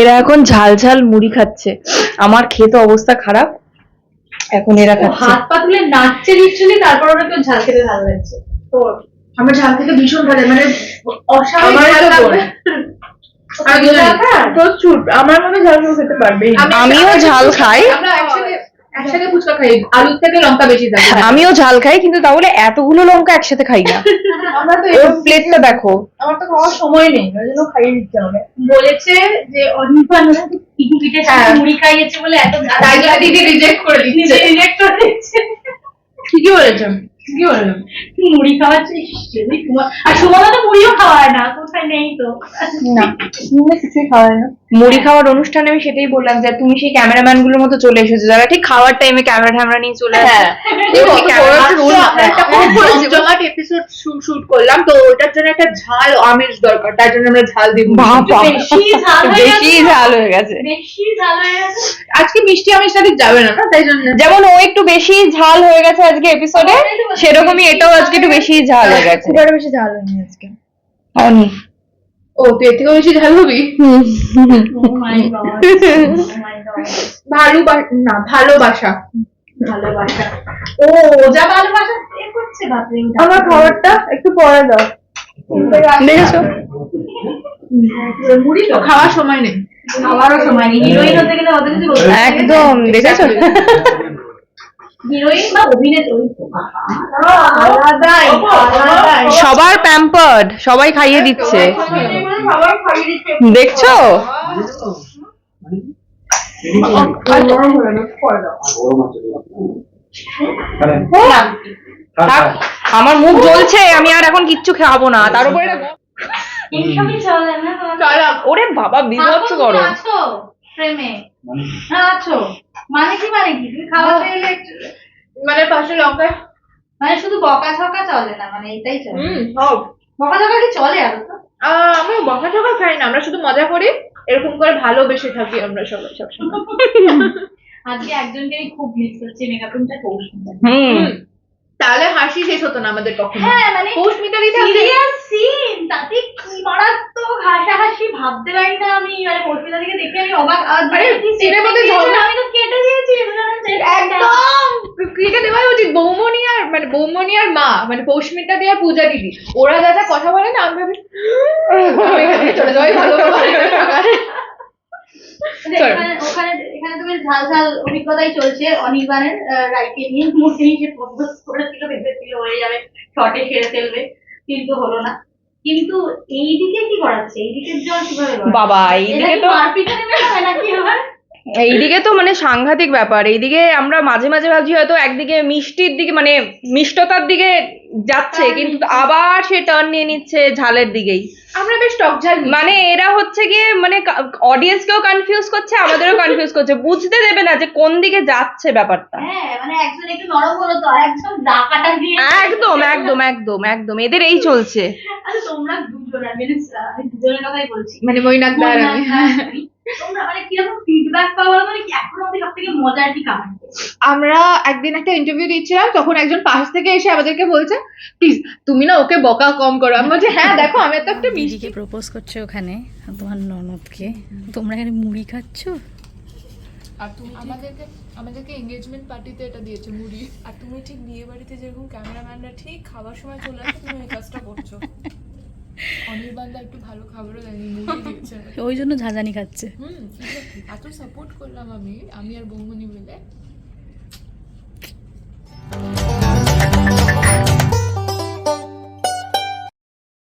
এরা এখন ঝাল ঝাল মুড়ি খাচ্ছে। আমার খেতে অবস্থা খারাপ। এখন এরা খাচ্ছে। হাত পা তুলে নাচছে লিটারালি তারপর ওরা কেউ ঝাল খেতে ভালো লাগছে। আমার ঝাল খেতে ভীষণ ভালো মানে অস্বাভাবিক? প্রচুর। আমার মনে ঝাল খেতে পারবেই না। আমিও ঝাল খাই। আমরা একসাথে ফুচকা খাই আলুর থেকে লঙ্কা বেশি থাকে আমিও ঝাল খাই কিন্তু তাহলে এতগুলো লঙ্কা একসাথে খাই না। আমরা তো ওর প্লেটটা দেখো। আমার তো খাওয়ার সময় নেই ওই জন্য খাইয়ে দিচ্ছে আমাকে বলেছে যে অনির্বাণ পিঠে পিঠে হ্যাঁ। মুড়ি খাইয়েছে বলে এত তাই জন্য দিদি রিজেক্ট করে দিচ্ছে। রিজেক্ট করে দিচ্ছে ঠিকই বলেছেন ঠিকই বললাম মুড়ি খাওয়াচ্ছিস? আর সুমনা তো মুড়িও খাওয়ায় না কোথায় নেই তো? না কিছুই খাওয়ায় না। মুড়ি খাওয়ার অনুষ্ঠানে আমি সেটাই বললাম যে তুমি সেই ক্যামেরাম্যানগুলোর মতো চলে এসেছ যারা ঠিক খাওয়ার টাইমে ক্যামেরা ট্যামেরা নিয়ে চলে আসে। হ্যাঁ। এপিসোড শুট করলাম তো ওটার জন্য একটা ঝাল আমেজ দরকার তার জন্য আমরা ঝাল দিব বেশি ঝাল হয়ে বেশি গেছে। ঝাল হয়ে গেছে। বেশি ঝাল হয়ে গেছে। আজকে মিষ্টি আমের সাথে যাবে না না তাই জন্য। যেমন ও একটু বেশি ঝাল হয়ে গেছে আজকে এপিসোডে সেরকমই এটাও আজকে একটু বেশি ঝাল হয়ে গেছে। খুব একটা বেশি ঝাল হয়নি আজকে। অনি ও তুই এর থেকেও বেশি ঝাল হবি. ভালো না ভালোবাসা ভালোবাসা ও যা ভালোবাসা এ করছে বাপরে আমার খাবারটা একটু পরে দাও। দেখেছ? মুড়ি তো। খাওয়ার সময় নেই। খাওয়ারও সময় নেই। হিরোইন হতে গেলে কিছু একদম দেখেছ? হিরোইন বা অভিনেত্রী? সবার প্যাম্পার্ড সবাই খাইয়ে দিচ্ছে। দেখছ? আমার মুখ জ্বলছে আমি আর এখন কিচ্ছু খাব না তার উপরে ওরে বাবা বিভৎস গরম। আছো। প্রেমে। হ্যাঁ আছো? মানে কি মানে কি? তুমি খাওয়াতে এলে মানে পাশে লঙ্কা। মানে শুধু বকা ছকা চলে না মানে এটাই চলে। হুম সব। বকা ছকা কি চলে আরও তো? আমরা বকা টকা খাই না আমরা শুধু মজা করি এরকম করে ভালোবেসে থাকি আমরা সবাই সবসময়। আজকে একজনকে আমি খুব মিস করছি মেকআপ রুমটা কৌশল হুম। তাহলে হাসি শেষ হতো না আমাদের কখনো। হ্যাঁ মানে পৌষ মিতালি ভাবতে পারি না আমি মানে পরিস্মিতা থেকে দেখে আমি অবাক। আর আরে, মধ্যে ঝগড়া- আমি তো কেটে দিয়েছি একদম! ক্রিকেট দেওয়াই উচিত। বৌমনি আর মানে বৌমনি আর মা মানে পৌষ্মিতা দিয়ে আর পূজা দিদি। ওরা যা যা কথা বলে না আমি ভাবি চলে যাওয়াই ভালো মানে. এখানে ওখানে এখানে তুমি ঝাল ঝাল অভিজ্ঞতাই চলছে অনির্বাণের রায়কে নিয়ে। মুখে নিয়ে করেছিল ভেবেছিল হয়ে যাবে শর্টে সেরে ফেলবে। কিন্তু হলো না। কিন্তু এইদিকে কি করাচ্ছে এইদিকের জল কীভাবে বাবা, এইদিকে তো- মারপিটে নেমে নাকি এবার? এইদিকে তো মানে সাংঘাতিক ব্যাপার। এইদিকে আমরা মাঝে মাঝে ভাবছি হয়তো একদিকে মিষ্টির দিকে মানে মিষ্টতার দিকে যাচ্ছে কিন্তু আবার সে টার্ন নিয়ে নিচ্ছে ঝালের দিকেই। আমরা বেশ টক ঝাল মানে এরা হচ্ছে গিয়ে মানে অডিয়েন্সকেও কনফিউজ করছে আমাদেরও কনফিউজ করছে। বুঝতে দেবে না যে কোন দিকে যাচ্ছে ব্যাপারটা। হ্যাঁ মানে একজন একটু নরম হলো তো আর একজন ডাকাটা দিয়ে একদম একদম একদম একদম এদের এই চলছে। আরে তোমরা দুজন আমি দুজনের কথাই বলছি। মানে মৈনাক আমি। তোমরা মানে কীরকম ফিডব্যাক পাওয়া মানে কি এখন অব্দি সব থেকে মজার কি কারণ? আমরা একদিন একটা ইন্টারভিউ দিচ্ছিলাম তখন একজন পাশ থেকে এসে আমাদেরকে বলছে প্লিজ তুমি না ওকে বকা কম করো। আমি বলছি হ্যাঁ দেখো আমি তো একটা মিষ্টি প্রপোজ করছে ওখানে তোমার ননদকে। তোমরা এখানে মুড়ি খাচ্ছ? আর তুমি আমাদেরকে আমাদেরকে এঙ্গেজমেন্ট পার্টিতে এটা দিয়েছে মুড়ি। আর তুমি ঠিক বিয়ে বাড়িতে যেরকম ক্যামেরাম্যানরা ঠিক খাবার সময় চলে আসে তুমি এই কাজটা করছ। অনির্বাণদা একটু ভালো খাবারও দেয়নি মুড়ি দিয়েছে। ওই জন্য ঝাঁঝানি খাচ্ছে। হুম এত সাপোর্ট করলাম আমি আমি আর বৌমনি মিলে।